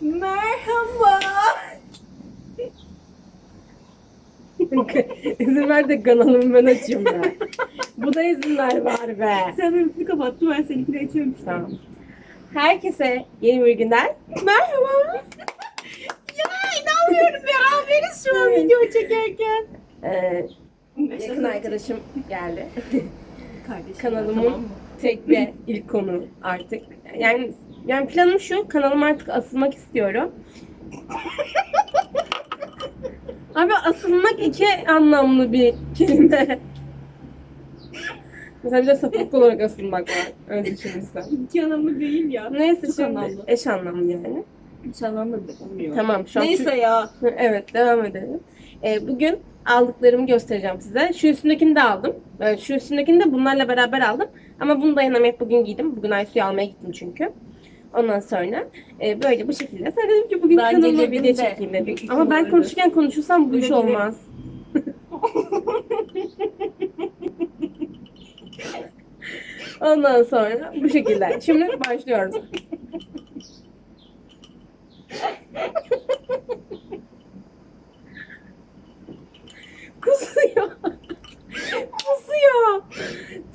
Merhaba. izin ver de kanalımı ben açayım be. Bu da izinler var be. Sen benimkini kapattın ben seninkini açıyorum. Tamam. Herkese yeni bir günden merhaba. Ya inanmıyorum beraberiz şu an video çekerken. Ee, yakın arkadaşım geldi. Kardeşim Kanalımın tamam mı? tek ve ilk konu artık. Yani yani planım şu, kanalıma artık asılmak istiyorum. Abi asılmak iki anlamlı bir kelime. Mesela bir de sapık olarak asılmak var. Öyle düşünürsen. İki anlamlı değil ya. Neyse Çok şimdi anlamlı. eş anlamlı yani. Hiç anlamlı bile olmuyor. Tamam şu an Neyse ya. Evet devam edelim. Ee, bugün aldıklarımı göstereceğim size. Şu üstündekini de aldım. Ee, şu üstündekini de bunlarla beraber aldım. Ama bunu dayanamayıp bugün giydim. Bugün Aysu'yu almaya gittim çünkü. Ondan sonra e, böyle bu şekilde. Sonra dedim ki bugün Ben kanalıma video de. çekeyim dedim. Büyük Ama ben konuşurken konuşursam bu iş olmaz. Ondan sonra bu şekilde. Şimdi başlıyoruz. Kusuyor. Kusuyor.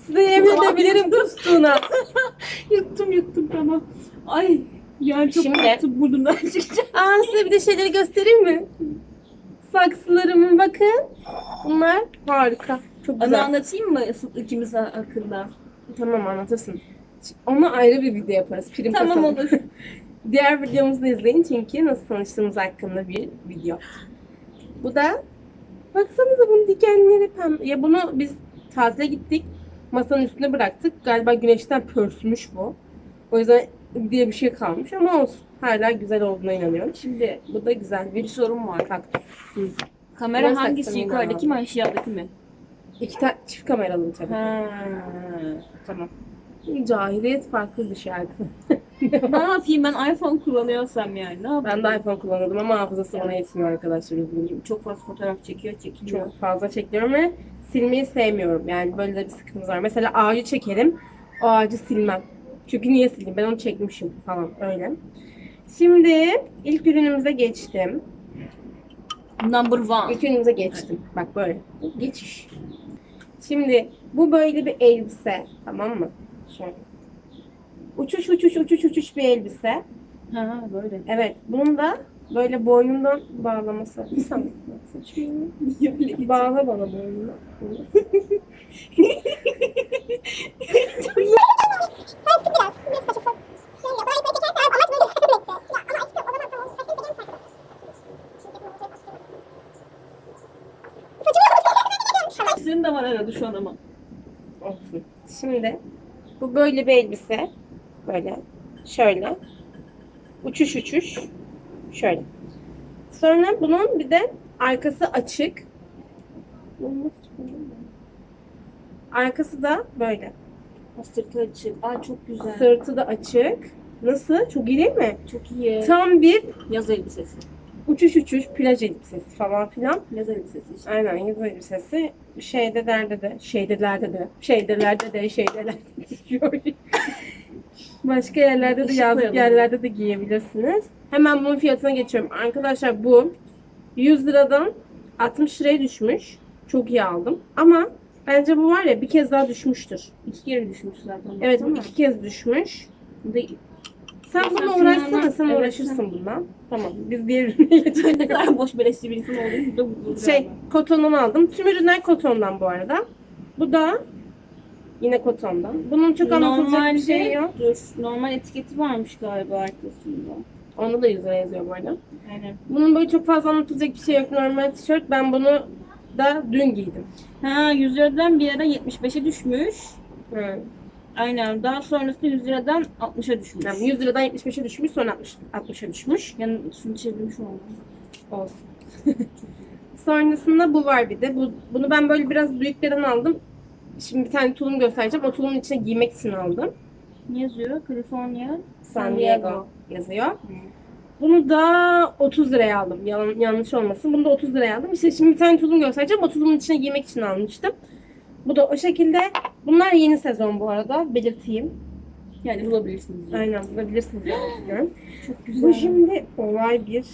Size yemin edebilirim kustuğuna. Yuttum yuttum tamam. Ay yani çok Şimdi- korktum burnumdan çıkacak. Aa size bir de şeyleri göstereyim mi? Saksılarımın bakın. Bunlar harika. Çok Onu güzel. anlatayım mı ikimiz hakkında? Tamam anlatırsın. Ona ayrı bir video yaparız. Prim Tamam kasalım. olur. Diğer videomuzu da izleyin çünkü nasıl tanıştığımız hakkında bir video. Bu da baksanıza bunun dikenleri pembe. Ya bunu biz tatile gittik. Masanın üstüne bıraktık. Galiba güneşten pörsümüş bu. O yüzden diye bir şey kalmış ama olsun. Hala güzel olduğuna inanıyorum. Şimdi Bu da güzel bir sorum var. kaktüs. Hı. Kamera Biraz hangisi saksanayım yukarıdaki mi aşağıdaki mi? İki tane çift kameralı tabii. Ha, tamam. Cahiliyet farklı bir şey artık. ne yapayım ben iPhone kullanıyorsam yani ne yapayım? Ben de iPhone kullanıyordum ama hafızası bana yetmiyor arkadaşlar üzgünüm. çok fazla fotoğraf çekiyor çekiliyor. Çok fazla çekiyorum ve silmeyi sevmiyorum. Yani böyle de bir sıkıntımız var. Mesela ağacı çekerim, o ağacı silmem. Çünkü niye sileyim? Ben onu çekmişim falan öyle. Şimdi ilk ürünümüze geçtim. Number one. İlk ürünümüze geçtim. Bak böyle. Geçiş. Şimdi bu böyle bir elbise. Tamam mı? Şöyle. Uçuş uçuş uçuş uçuş bir elbise. Ha böyle. Evet. Bunun da böyle boynundan bağlaması. Bir saniye. Niye öyle gidiyor? Bağla bana boynunu. Senin de var arada şu an ama. Olsun. Şimdi bu böyle bir elbise. Böyle. Şöyle. Uçuş uçuş. Şöyle. Sonra bunun bir de arkası açık. Arkası da böyle. Sırtı açık. Aa çok güzel. Sırtı da açık. Nasıl? Çok iyi değil mi? Çok iyi. Tam bir Yaz elbisesi. Uçuş uçuş plaj elbisesi falan filan. Yaz elbisesi işte. Aynen yaz elbisesi. Şeyde derde de, şeydelerde de, şeydelerde de, şeydelerde de. Başka yerlerde de yazlık yerlerde de giyebilirsiniz. Hemen bunun fiyatına geçiyorum. Arkadaşlar bu 100 liradan 60 liraya düşmüş. Çok iyi aldım. Ama bence bu var ya bir kez daha düşmüştür. İki kere düşmüş zaten. Evet bu iki kez düşmüş. Bu da Sen bununla uğraşsana, sen Evet, uğraşırsın bundan. Tamam, biz diğer ürüne geçelim. ne kadar boş beleşçi bir insan olduğunu bulacağım. Şey, kotondan aldım. Tüm ürünler kotondan bu arada. Bu da yine kotondan. Bunun çok anlatılacak bir şey yok. Dur. Normal etiketi varmış galiba arkasında. Onda da 100 lira yazıyor bu arada. Aynen. Bunun böyle çok fazla anlatılacak bir şey yok. Normal tişört. Ben bunu da dün giydim. Ha 100 liradan bir ara 75'e düşmüş. Hı. Aynen. Daha sonrasında 100 liradan 60'a düşmüş. Yani 100 liradan 75'e düşmüş, sonra 60, 60'a düşmüş. Yani şunu çevirmiş oldu. Olsun. Sonrasında bu var bir de. Bu, bunu ben böyle biraz büyüklerden aldım. Şimdi bir tane tulum göstereceğim. O tulumun içine giymek için aldım. Ne yazıyor? California. San Diego yazıyor. Bunu da 30 liraya aldım. Yalan, yanlış olmasın. Bunu da 30 liraya aldım. İşte şimdi bir tane tulum göstereceğim. O tulumun içine giymek için almıştım. Bu da o şekilde. Bunlar yeni sezon bu arada. Belirteyim. Yani bulabilirsiniz. Aynen bulabilirsiniz diye düşünüyorum. Çok Bu şimdi olay bir.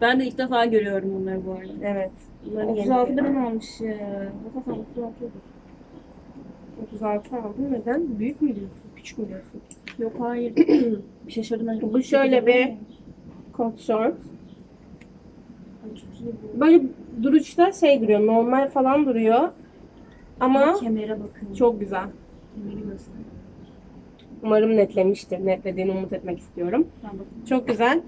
Ben de ilk defa görüyorum bunları bu arada. Evet. Bunları yeni 36 bir- lira almışım. Zaten 36 olur. 36 aldım. Neden? Büyük mü diyorsun? Küçük mü diyorsun? Yok hayır. bir şaşırdım. ben. Bu şöyle bir short. Bu. Böyle duruşta şey duruyor. Normal falan duruyor. Ama Kemere bakın. çok güzel. Kemeri göster. Umarım netlemiştir. Netlediğini umut etmek istiyorum. Çok güzel.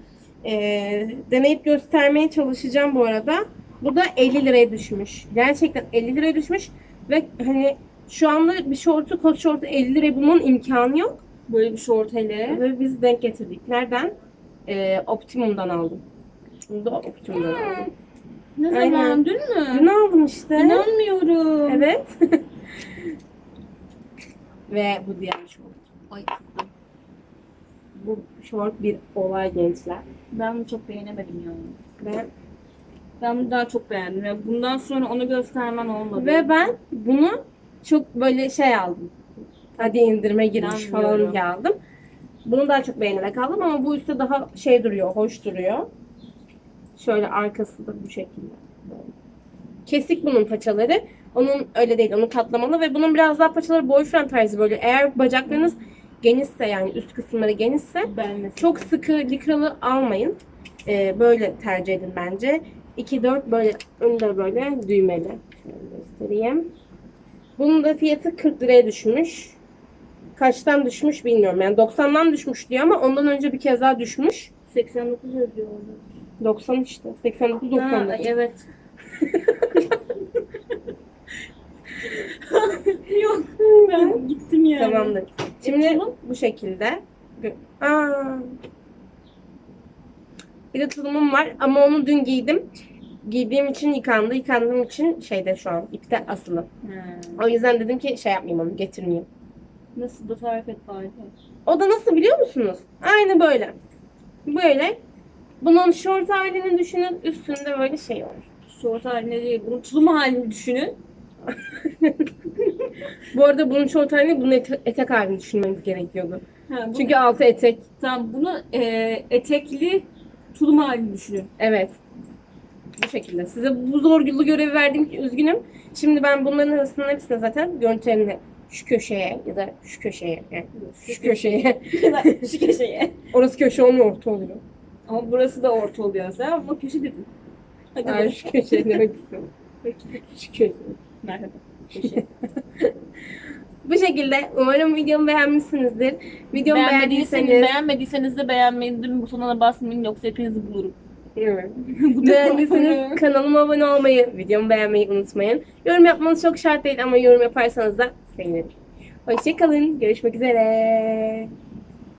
Ee, deneyip göstermeye çalışacağım bu arada. Bu da 50 liraya düşmüş. Gerçekten 50 liraya düşmüş. Ve hani şu anda bir şortu, kot şortu 50 liraya bulmanın imkanı yok. Böyle bir şort hele. Ve biz denk getirdik. Nereden? Ee, Optimum'dan aldım. Bunu da Optimum'dan aldım. Ne Aynen. zaman? Dün mü? Dün aldım işte. İnanmıyorum. Evet. Ve bu diğer şort. Ay, Bu şort bir olay gençler. ben bunu çok beğenemedim ya. Ve, Ben bunu daha çok beğendim. Ya bundan sonra onu göstermen olmadı. ve ben bunu çok böyle şey aldım. Hadi indirime girmiş falan aldım. Bunu daha çok beğenerek aldım ama bu üstte daha şey duruyor, hoş duruyor. Şöyle arkası da bu şekilde. Kesik bunun paçaları. Onun öyle değil, onun katlamalı ve bunun biraz daha paçaları boyfriend tarzı böyle. Eğer bacaklarınız genişse yani üst kısımları genişse çok sıkı likralı almayın. Ee, böyle tercih edin bence. 2-4 böyle önde böyle düğmeli. Şöyle göstereyim. Bunun da fiyatı 40 liraya düşmüş. Kaçtan düşmüş bilmiyorum. Yani 90'dan düşmüş diyor ama ondan önce bir kez daha düşmüş. 89 yazıyor orada. 90 işte. 89 Ha, 99. evet. Yok ben gittim yani. Tamamdır. Şimdi tulum? bu şekilde. Gö- Aa. Bir de tulumum var ama onu dün giydim. Giydiğim için yıkandı. Yıkandığım için şeyde şu an ipte asılı. Ha. O yüzden dedim ki şey yapmayayım onu getirmeyeyim. Nasıl da tarif et bari. O da nasıl biliyor musunuz? Aynı böyle. Böyle. Bunun short halini düşünün. Üstünde böyle şey var. Şort haline değil. Bunun tulum halini düşünün. Bu arada bunun short halini bunun ete- etek halini düşünmeniz gerekiyordu. Ha, bu, Çünkü altı etek. tamam bunu e, etekli tulum halini düşünün. Evet. Bu şekilde. Size bu zorgulu görevi verdiğim için üzgünüm. Şimdi ben bunların arasında hepsine zaten görüntülerini şu köşeye ya da şu köşeye yani şu köşeye. Şu köşeye. Orası köşe olmuyor orta oluyor. Ama burası da orta oluyor sen ama köşe dedin. Hadi bak. şu köşeye demek istiyorum. Şu köşe. Merhaba. Köşe. Bu şekilde umarım videomu beğenmişsinizdir. Videomu Beğenmediyseniz, beğendiyseniz beğenmediyseniz de beğenmeyin butonuna basmayın yoksa hepinizi bulurum. Evet. Beğendiyseniz kanalıma abone olmayı, videomu beğenmeyi unutmayın. Yorum yapmanız çok şart değil ama yorum yaparsanız da sevinirim. Hoşçakalın. Görüşmek üzere.